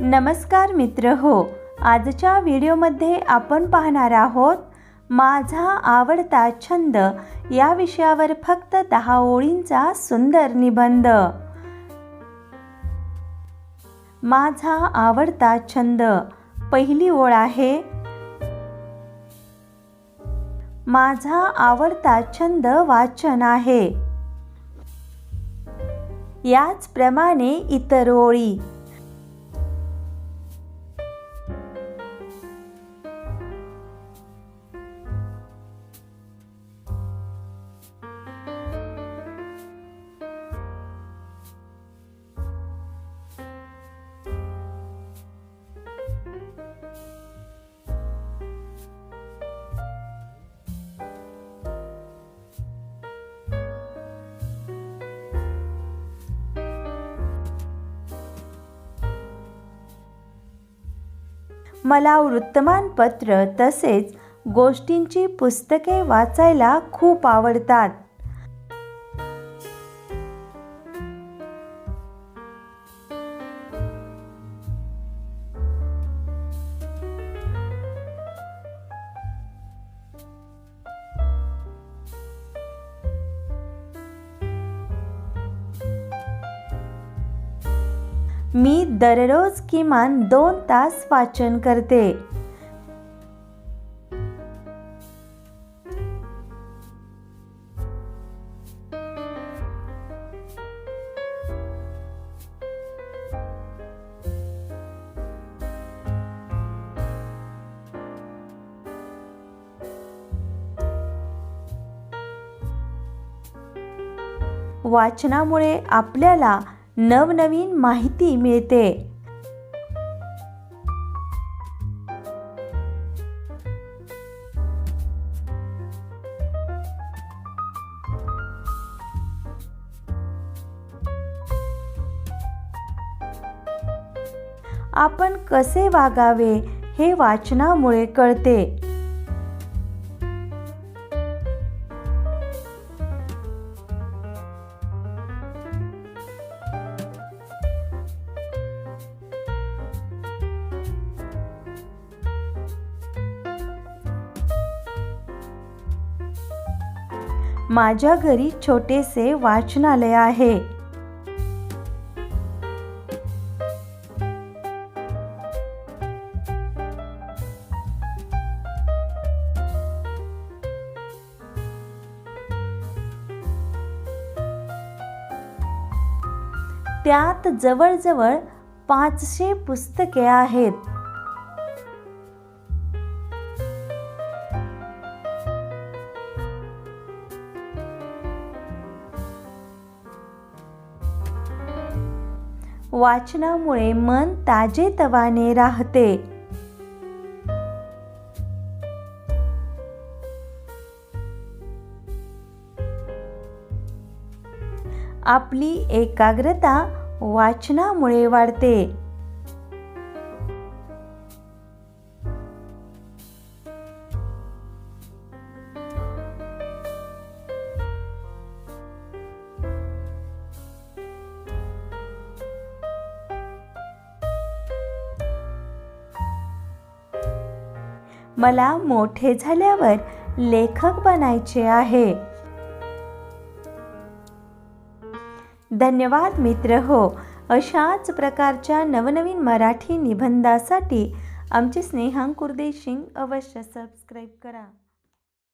नमस्कार मित्र हो आजच्या व्हिडिओमध्ये आपण पाहणार आहोत माझा आवडता छंद या विषयावर फक्त दहा ओळींचा सुंदर निबंध. माझा आवडता छंद पहिली ओळ आहे. माझा आवडता छंद वाचन आहे. याचप्रमाणे इतर ओळी. मला वृत्तमानपत्र तसेच गोष्टींची पुस्तके वाचायला खूप आवडतात. मी दररोज किमान दोन तास वाचन करते. वाचनामुळे आपल्याला नवनवीन माहिती मिळते. आपण कसे वागावे हे वाचनामुळे कळते. माझ्या घरी छोटेसे वाचनालय आहे. त्यात जवळजवळ पाचशे पुस्तके आहेत. वाचनामुळे मन ताजेतवाने राहते. आपली एकाग्रता वाचनामुळे वाढते. मला मोठे झाल्यावर लेखक बनायचे आहे. धन्यवाद मित्र हो. अशाच प्रकारच्या नवनवीन मराठी निबंधासाठी आमचे स्नेहांकुर्देशिंग अवश्य सबस्क्राईब करा.